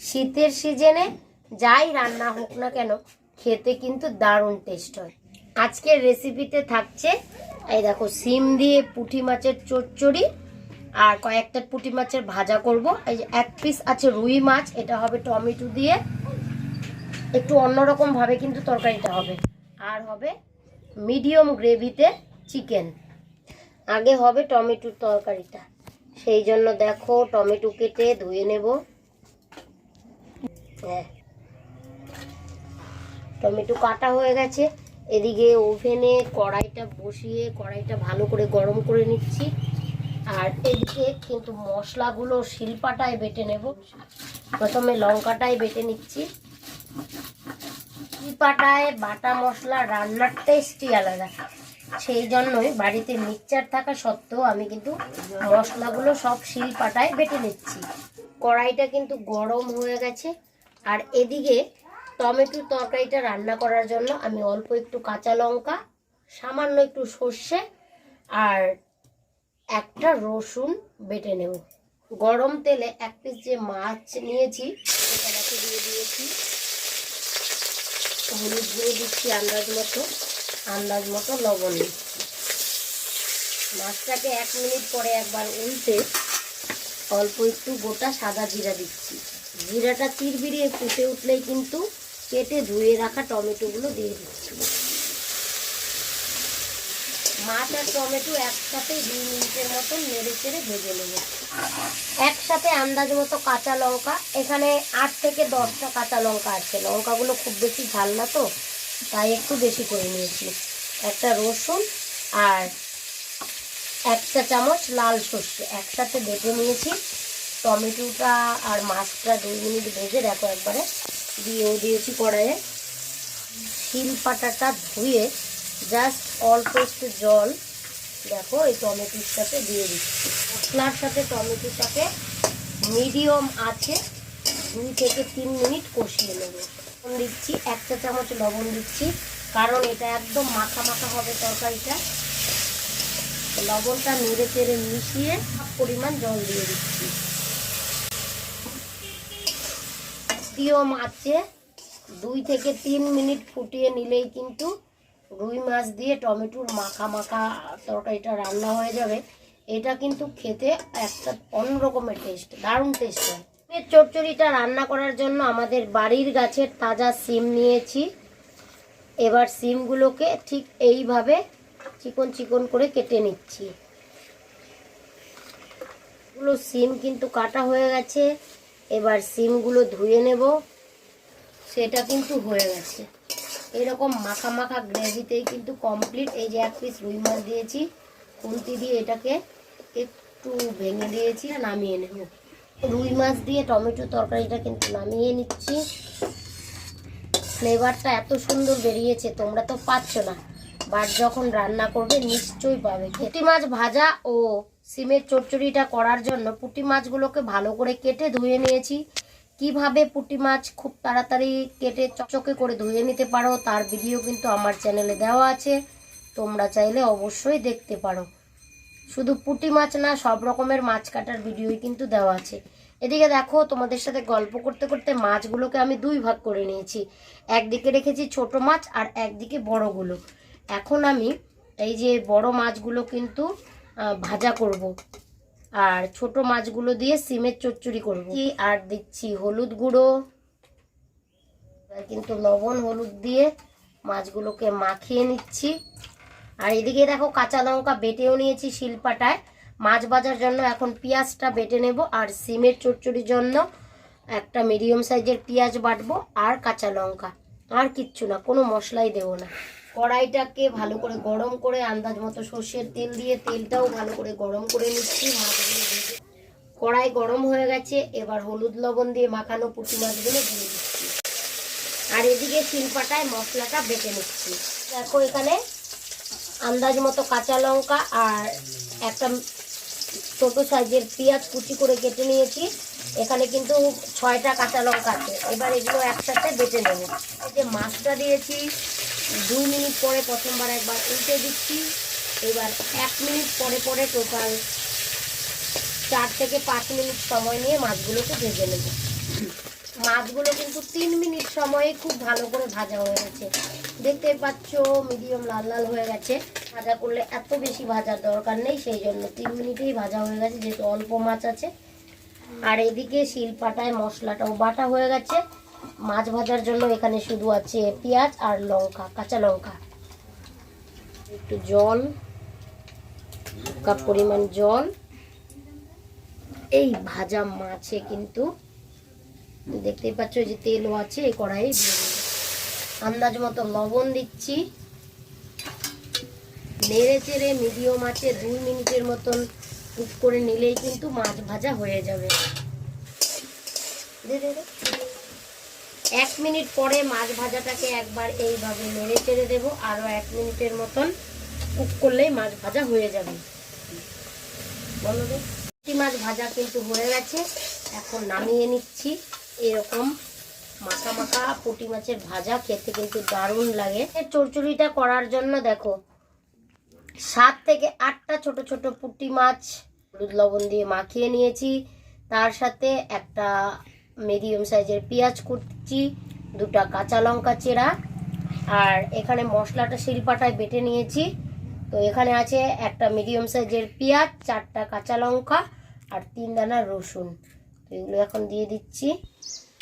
শীতের সিজনে যাই রান্না হোক না কেন, খেতে কিন্তু দারুণ টেস্ট হয়। আজকের রেসিপিতে থাকছে, এই দেখো, সিম দিয়ে পুঁটি মাছের চচ্চড়ি আর কয়েকটা পুঁটি মাছের ভাজা করব। এই যে এক পিস আছে রুই মাছ, এটা হবে টমেটো দিয়ে। একটু অন্যরকম ভাবে কিন্তু তরকারিটা হবে। আর হবে মিডিয়াম গ্রেভিতে চিকেন আগে হবে টমেটোর তরকারিটা। সেই জন্য দেখো টমেটো কেটে ধুয়ে নেব। হ্যাঁ। টমেটো কাটা হয়ে গেছে। এদিকে ওভেনে কড়াইটা বসিয়ে কড়াইটা ভালো করে গরম করে নিচ্ছি। আর এদিকে কিন্তু মশলাগুলো শিলপাটায় বেটে নেব। প্রথমে লঙ্কাটাই বেটে নিচ্ছি। শিলপাটায় বাটা মশলা রান্নার টেস্টই আলাদা। সেই জন্যই বাড়িতে মিক্সচার থাকা সত্ত্বেও আমি কিন্তু মশলাগুলো সব শিলপাটায় বেটে নিচ্ছি। কড়াইটা কিন্তু গরম হয়ে গেছে। আর এদিকে টমেটোর তরকারিটা রান্না করার জন্য আমি অল্প একটু কাঁচা লঙ্কা, সামান্য একটু সর্ষে আর একটা রসুন বেটে নেব। গরম তেলে এক পিস যে মাছ নিয়েছি, সেটাকে দিয়ে দিয়েছি। হলুদ গুঁড়ো দিচ্ছি আন্দাজ মতো আন্দাজ মতো লবণ মাছটাকে এক মিনিট পরে একবার উল্টে অল্প একটু গোটা সাদা জিরা দিচ্ছি। জিরাটা চিরবিরিয়ে ফুটে উঠলেই কিন্তু কেটে ধুয়ে রাখা টমেটোগুলো দিয়ে দিচ্ছি। মাছ আর টমেটো একসাথে দুই মিনিটের মতো নেড়ে চেড়ে ভেজে নেব। একসাথে আন্দাজ মতো কাঁচা লঙ্কা, এখানে আট থেকে দশটা কাঁচা লঙ্কা আছে। লঙ্কাগুলো খুব বেশি ঝাল না তো, তাই একটু বেশি করে নিয়েছি। একটা রসুন আর একটা চামচ লাল সর্ষে একসাথে বেটে নিয়েছি। টমেটোটা আর মাছটা দুই মিনিট ভেজে দেখো একবারে। দিয়েও দিয়েছি কড়াইয়ে শিল পাটাটা ধুয়ে জাস্ট অল্প একটু জল। দেখো এই টমেটোর সাথে দিয়ে দিচ্ছি। মশলার সাথে টমেটোটাকে মিডিয়াম আছে, দুই থেকে তিন মিনিট কষিয়ে নেব। লবণ দিচ্ছি, এক চা চামচ লবণ দিচ্ছি, কারণ এটা একদম মাখা মাখা হবে তরকারিটা। লবণটা নেড়ে চেড়ে মিশিয়ে পরিমাণ জল দিয়ে দিচ্ছি। মিডিয়াম আছে দুই থেকে তিন মিনিট ফুটিয়ে নিলেই কিন্তু রুই মাছ দিয়ে টমেটোর মাখা মাখা তরকারিটা রান্না হয়ে যাবে। এটা কিন্তু খেতে একটা অন্য রকমের টেস্ট দারুণ টেস্ট হয়। চচ্চড়িটা রান্না করার জন্য আমাদের বাড়ির গাছের তাজা সিম নিয়েছি। এবার সিমগুলোকে ঠিক এইভাবে চিকন চিকন করে কেটে নিচ্ছি। গুলো সিম কিন্তু কাটা হয়ে গেছে। এবার সিমগুলো ধুয়ে নেব। সেটা কিন্তু হয়ে গেছে। এরকম মাখা মাখা গ্রেভিতেই কিন্তু কমপ্লিট এই যে এক পিস রুই মাছ দিয়েছি, খুন্তি দিয়ে এটাকে একটু ভেঙে দিয়েছি আর নামিয়ে নেব। রুই মাছ দিয়ে টমেটো তরকারিটা কিন্তু নামিয়ে নিচ্ছি। ফ্লেভারটা এত সুন্দর বেরিয়েছে, তোমরা তো পাচ্ছ না। বাট যখন রান্না করবে নিশ্চয়ই পাবে। পুঁটি মাছ ভাজা ও সিমের চচ্চড়িটা করার জন্য পুঁটি মাছগুলোকে ভালো করে কেটে ধুয়ে নিয়েছি। কীভাবে পুঁটি মাছ খুব তাড়াতাড়ি কেটে চকচকে করে ধুয়ে নিতে পারো তার ভিডিও কিন্তু আমার চ্যানেলে দেওয়া আছে। তোমরা চাইলে অবশ্যই দেখতে পারো। শুধু পুঁটি মাছ না, সব রকমের মাছ কাটার ভিডিওই কিন্তু দেওয়া আছে। এদিকে দেখো, তোমাদের সাথে গল্প করতে করতে মাছগুলোকে আমি দুই ভাগ করে নিয়েছি। একদিকে রেখেছি ছোট মাছ আর একদিকে বড়গুলো। এখন আমি এই যে বড় মাছগুলো কিন্তু ভাজা করব। আর ছোট মাছগুলো দিয়ে সিমের চচ্চড়ি করব। আর দিচ্ছি হলুদ গুঁড়ো কিন্তু লবণ হলুদ দিয়ে মাছগুলোকে মাখিয়ে নিচ্ছি। আর এদিকে দেখো কাঁচা লঙ্কা বেটেও নিয়েছি শিলপাটায়। মাছ ভাজার জন্য এখন পেঁয়াজটা বেটে নেব আর সিমের চচ্চড়ির জন্য একটা মিডিয়াম সাইজের পেঁয়াজ বাটবো আর কাঁচা লঙ্কা। আর কিচ্ছু না কোনো মশলাই দেবো না। কড়াইটাকে ভালো করে গরম করে আন্দাজ মতো সর্ষের তেল দিয়ে তেলটাও ভালো করে গরম করে নিচ্ছি। কড়াই গরম হয়ে গেছে, এবার হলুদ লবণ দিয়ে মাখানো পুঁটি মাছগুলো দিয়ে দিচ্ছি। আর এদিকে শিলপাটায় মশলাটা বেটে নিচ্ছি। দেখো এখানে আন্দাজ মতো কাঁচা লঙ্কা আর একটা ছোট সাইজের পেঁয়াজ কুচি করে কেটে নিয়েছি। এখানে কিন্তু ছয়টা কাঁচা লঙ্কা আছে। এবার এগুলো একসাথে বেটে নেব। যে মাছটা দিয়েছি দুই মিনিট পরে প্রথমবার একবার উল্টে দিচ্ছি। এবার এক মিনিট পরে পরে টোটাল চার থেকে পাঁচ মিনিট সময় নিয়ে মাছগুলোকে ভেজে নেব। মাছগুলো কিন্তু তিন মিনিট সময়ে খুব ভালো করে ভাজা হয়ে গেছে। দেখতে পাচ্ছ, মিডিয়াম লাল লাল হয়ে গেছে। ভাজা করলে এত বেশি ভাজার দরকার নেই, সেই জন্য তিন মিনিটেই ভাজা হয়ে গেছে, যেহেতু অল্প মাছ আছে। আর এদিকে শিলপাটায় মশলাটাও বাটা হয়ে গেছে। মাছ ভাজার জন্য এখানে শুধু আছে পেঁয়াজ আর লঙ্কা, কাঁচা লঙ্কা। একটু জল কাপ পরিমাণ জল। এই ভাজা মাছে কিন্তু দেখতেই পাচ্ছ যে তেলও আছে, এই কড়াই আন্দাজ মতো লবণ দিচ্ছি। নেড়ে চেড়ে মিডিয়াম আছে, দুই মিনিটের মতন কুক করে নিলেই কিন্তু মাছ ভাজা হয়ে যাবে। এক মিনিট পরে মাছ ভাজাটাকে একবার এইভাবে নেড়ে চেড়ে দেবো। আরও এক মিনিটের মতন কুক করলেই মাছ ভাজা হয়ে যাবে। বলো মাছ ভাজা কিন্তু হয়ে গেছে। এখন নামিয়ে নিচ্ছি। এরকম মাখা মাখা পুঁটি মাছের ভাজা খেতে কিন্তু দারুণ লাগে। এর চচ্চড়িটা করার জন্য দেখো, সাত থেকে আটটা ছোট ছোট পুঁটি মাছ, হলুদ লবণ দিয়ে মাখিয়ে নিয়েছি। তার সাথে একটা মিডিয়াম সাইজের পেঁয়াজ কুচি, দুটা কাঁচা লঙ্কা চেরা, আর এখানে মশলাটা শিলপাটায় বেটে নিয়েছি। তো এখানে আছে একটা মিডিয়াম সাইজের পেঁয়াজ, চারটা কাঁচা লঙ্কা, আর তিন দানা রসুন। তো এগুলো এখন দিয়ে দিচ্ছি।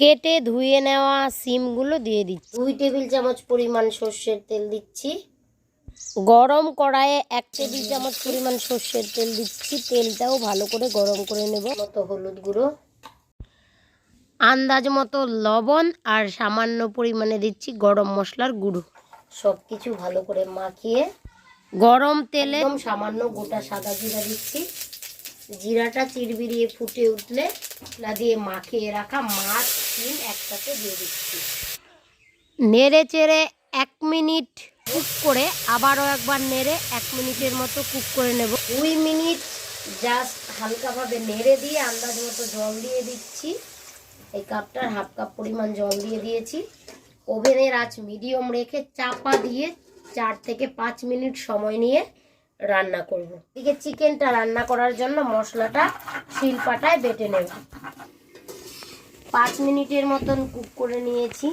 কেটে ধুয়ে নেওয়া সিমগুলো দিয়ে দিচ্ছি। দুই টেবিল চামচ পরিমাণ সর্ষের তেল দিচ্ছি। গরম কড়াইয়ে এক টেবিল চামচ পরিমাণ সর্ষের তেল দিচ্ছি। তেলটাও ভালো করে গরম করে নেব। মতো হলুদ গুঁড়ো। আন্দাজ মতো লবণ আর সামান্য পরিমাণে দিচ্ছি গরম মশলার গুঁড়ো। সব কিছু ভালো করে মাখিয়ে গরম তেলে সামান্য গোটা সাদা জিরা দিচ্ছি। জিরাটা চিরবিরিয়ে ফুটে উঠলে না দিয়ে মাখিয়ে রাখা মাছ ডিম একসাথে দিয়ে দিচ্ছি। নেড়ে চেড়ে এক মিনিট কুক করে আবারও একবার নেড়ে এক মিনিটের মতো কুক করে নেব। দুই মিনিট জাস্ট হালকাভাবে নেড়ে দিয়ে আন্দাজ মতো জল দিয়ে দিচ্ছি। এই কাপটার হাফ কাপ পরিমাণ জল দিয়ে দিয়েছি। ওভেনের আঁচ মিডিয়াম রেখে চাপা দিয়ে চার থেকে পাঁচ মিনিট সময় নিয়ে রান্না করব। এদিকে চিকেনটা রান্না করার জন্য মশলাটা শিলপাটায় বেটে নেব। পাঁচ মিনিটের মতন কুক করে নিয়েছি।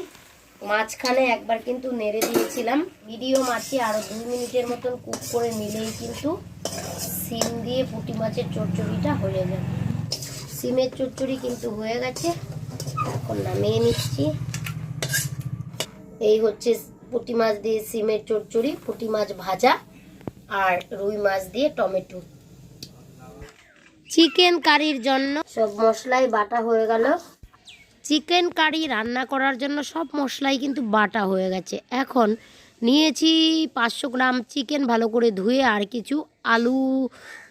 মাঝখানে একবার কিন্তু নেড়ে দিয়েছিলাম। মিডিয়াম আছে আরও দুই মিনিটের মতন কুক করে নিলেই কিন্তু সিম দিয়ে পুঁটি মাছের চচ্চড়িটা হয়ে যাবে। সিমের চচ্চড়ি কিন্তু হয়ে গেছে। এখন নামিয়ে নিচ্ছি। এই হচ্ছে পুঁটি মাছ দিয়ে সিমের চচ্চড়ি পুঁটি মাছ ভাজা আর রুই মাছ দিয়ে টমেটো। চিকেন কারির জন্য সব মশলাই বাটা হয়ে গেল। চিকেন কারি রান্না করার জন্য সব মশলাই কিন্তু বাটা হয়ে গেছে। এখন নিয়েছি পাঁচশো গ্রাম চিকেন ভালো করে ধুয়ে আর কিছু আলু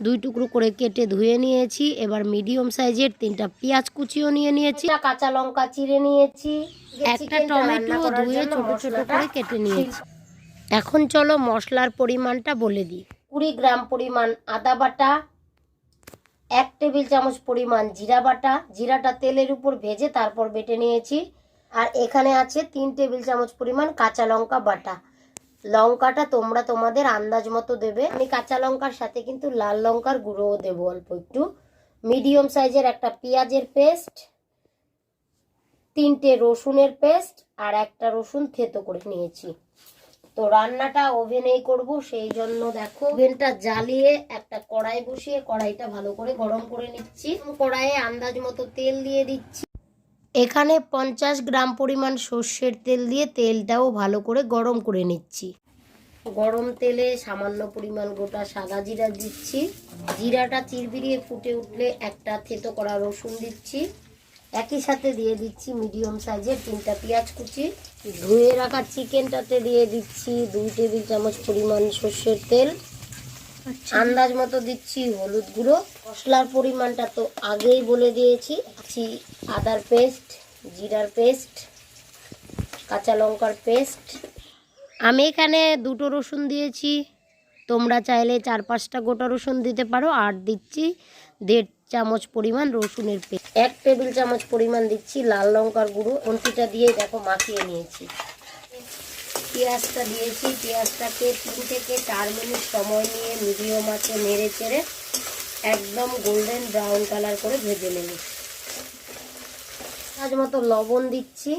দুই টুকরো করে কেটে ধুয়ে নিয়েছি। এবার মিডিয়াম সাইজের তিনটা পেঁয়াজ কুচিও নিয়ে নিয়েছি। কাঁচা লঙ্কা চিড়ে নিয়েছি। একটা টমেটো ধুয়ে ছোট ছোট করে কেটে নিয়েছি। এখন চলো মশলার পরিমাণটা বলে দিই। কুড়ি গ্রাম পরিমাণ আদা বাটা এক টেবিল চামচ পরিমাণ জিরা বাটা জিরাটা তেলের উপর ভেজে তারপর বেটে নিয়েছি। আর এখানে আছে তিন টেবিল চামচ পরিমাণ কাঁচা লঙ্কা বাটা। লঙ্কাটা তোমরা তোমাদের আন্দাজ মতো দেবে। আমি কাঁচা লঙ্কার সাথে কিন্তু লাল লঙ্কার গুঁড়োও দেবো অল্প একটু। মিডিয়াম সাইজের একটা পেঁয়াজের পেস্ট, তিনটে রসুনের পেস্ট আর একটা রসুন থেতো করে নিয়েছি। তো রান্নাটা ওভেনেই করব, সেই জন্য দেখো। ওভেনটা জ্বালিয়ে একটা কড়াই বসিয়ে কড়াইটা ভালো করে গরম করে নিচ্ছি। কড়াইয়ে আন্দাজ মতো তেল দিয়ে দিচ্ছি। এখানে পঞ্চাশ গ্রাম পরিমাণ সর্ষের তেল দিয়ে তেলটাও ভালো করে গরম করে নিচ্ছি। গরম তেলে সামান্য পরিমাণ গোটা সাদা জিরা দিচ্ছি। জিরাটা চিরবিরিয়ে ফুটে উঠলে একটা থেতো করা রসুন দিচ্ছি। একই সাথে দিয়ে দিচ্ছি মিডিয়াম সাইজের তিনটা পেঁয়াজ কুচি। ধুয়ে রাখা চিকেনটাতে দিয়ে দিচ্ছি দুই টেবিল চামচ পরিমাণ সর্ষের তেল। আন্দাজ মতো দিচ্ছি হলুদ গুঁড়ো। মশলার পরিমাণটা তো আগেই বলে দিয়েছি। দিচ্ছি আদার পেস্ট, জিরার পেস্ট, কাঁচা লঙ্কার পেস্ট। আমি এখানে দুটো রসুন দিয়েছি। তোমরা চাইলে চার পাঁচটা গোটা রসুন দিতে পারো। আর দিচ্ছি দেড় চামচ পরিমাণ রসুনের পেস্ট। এক টেবিল চামচ পরিমাণ দিচ্ছি লাল লঙ্কার গুঁড়ো। অন্তিটা দিয়ে দেখো মাখিয়ে নিয়েছি। পেঁয়াজটা দিয়েছি, পেঁয়াজটাকে তিন থেকে চার মিনিট সময় নিয়ে মিডিয়াম আঁচে নেড়ে চেড়ে একদম গোল্ডেন ব্রাউন কালার করে ভেজে নেব। আজ মতো লবণ দিচ্ছি,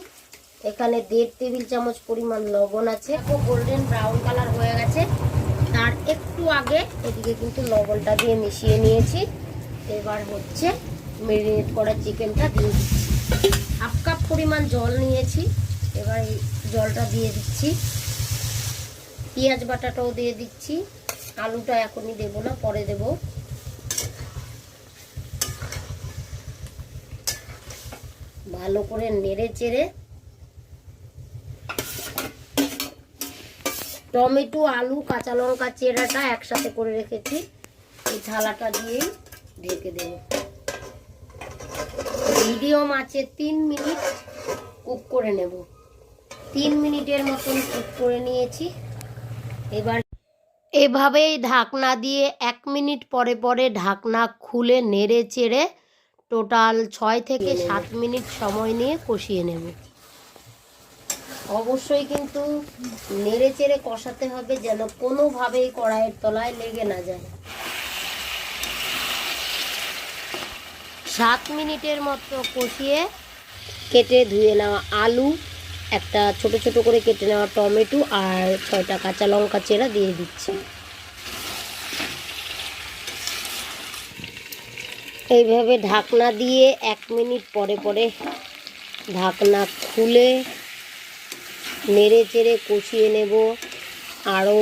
এখানে দেড় টেবিল চামচ পরিমাণ লবণ আছে। গোল্ডেন ব্রাউন কালার হয়ে গেছে, তার একটু আগে এদিকে কিন্তু লবণটা দিয়ে মিশিয়ে নিয়েছি। এবার হচ্ছে মেরিনেট করা চিকেনটা দিয়ে দিচ্ছি। হাফ কাপ পরিমাণ জল নিয়েছি, এবার জলটা দিয়ে দিচ্ছি। পেঁয়াজ বাটাটাও দিয়ে দিচ্ছি। আলুটা এখনই দেবো না, পরে দেবো। ভালো করে নেড়ে চেড়ে টমেটো, আলু, কাঁচা লঙ্কা, চেরাটা একসাথে করে রেখেছি। এই থালাটা দিয়েই ঢেকে দেব। মিডিয়াম আছে তিন মিনিট কুক করে নেব। তিন মিনিটের মতন কুক করে নিয়েছি। এবার এভাবেই ঢাকনা দিয়ে এক মিনিট পরে পরে ঢাকনা খুলে নেড়ে চেড়ে টোটাল ছয় থেকে সাত মিনিট সময় নিয়ে কষিয়ে নেব। অবশ্যই কিন্তু নেড়ে চেড়ে কষাতে হবে যেন কোনোভাবেই কড়াইয়ের তলায় লেগে না যায়। সাত মিনিটের মতো কষিয়ে কেটে ধুয়ে নেওয়া আলু একটা ছোট ছোট করে কেটে নেওয়া টমেটো আর ছয়টা কাঁচা লঙ্কা চেরা দিয়ে দিচ্ছি। এইভাবে ঢাকনা দিয়ে এক মিনিট পরে পরে ঢাকনা খুলে নেড়ে চেড়ে কষিয়ে নেব আরও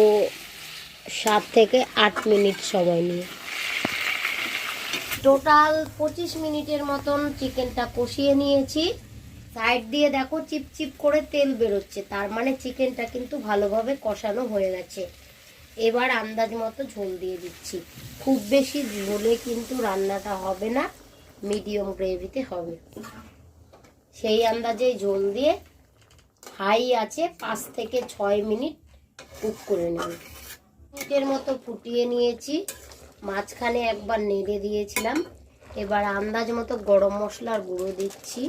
সাত থেকে আট মিনিট সময় নিয়ে। টোটাল পঁচিশ মিনিটের মতন চিকেনটা কষিয়ে নিয়েছি। সাইড দিয়ে দেখো চিপচিপ করে তেল বেরোচ্ছে। তার মানে চিকেনটা কিন্তু ভালোভাবে কষানো হয়ে গেছে। এবার আন্দাজ মতো ঝোল দিয়ে দিচ্ছি। খুব বেশি ঝোলে কিন্তু রান্নাটা হবে না মিডিয়াম গ্রেভিতে হবে। সেই আন্দাজেই ঝোল দিয়ে হাই আছে পাঁচ থেকে ছয় মিনিট কুক করে নেব। মিনিটের মতো ফুটিয়ে নিয়েছি। মাঝখানে একবার নেড়ে দিয়েছিলাম। এবার আন্দাজ মতো গরম মশলার গুঁড়ো দিচ্ছি।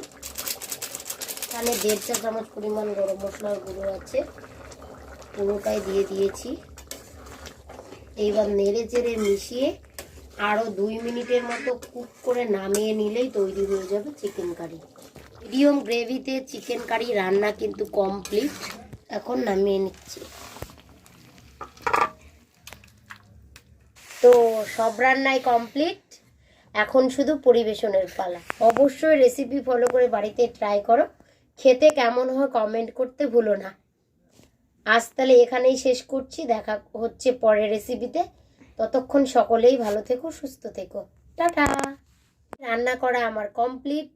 এখানে দেড় চা চামচ পরিমাণ গরম মশলার গুঁড়ো আছে। পুরোটাই দিয়ে দিয়েছি। এইবার নেড়ে চেড়ে মিশিয়ে আরও দুই মিনিটের মতো কুক করে নামিয়ে নিলেই তৈরি হয়ে যাবে চিকেন কারি। মিডিয়াম গ্রেভিতে চিকেন কারি রান্না কিন্তু কমপ্লিট। এখন নামিয়ে নিচ্ছি। তো সব রান্নাই কমপ্লিট। এখন শুধু পরিবেশনের পালা। অবশ্যই রেসিপি ফলো করে বাড়িতে ট্রাই করো। খেতে কেমন হয় কমেন্ট করতে ভুলো না। আজ তাহলে এখানেই শেষ করছি, দেখা হচ্ছে পরের রেসিপিতে ততক্ষণ সকলেই ভালো থেকো, সুস্থ থেকো। টাটা! রান্না করা আমার কমপ্লিট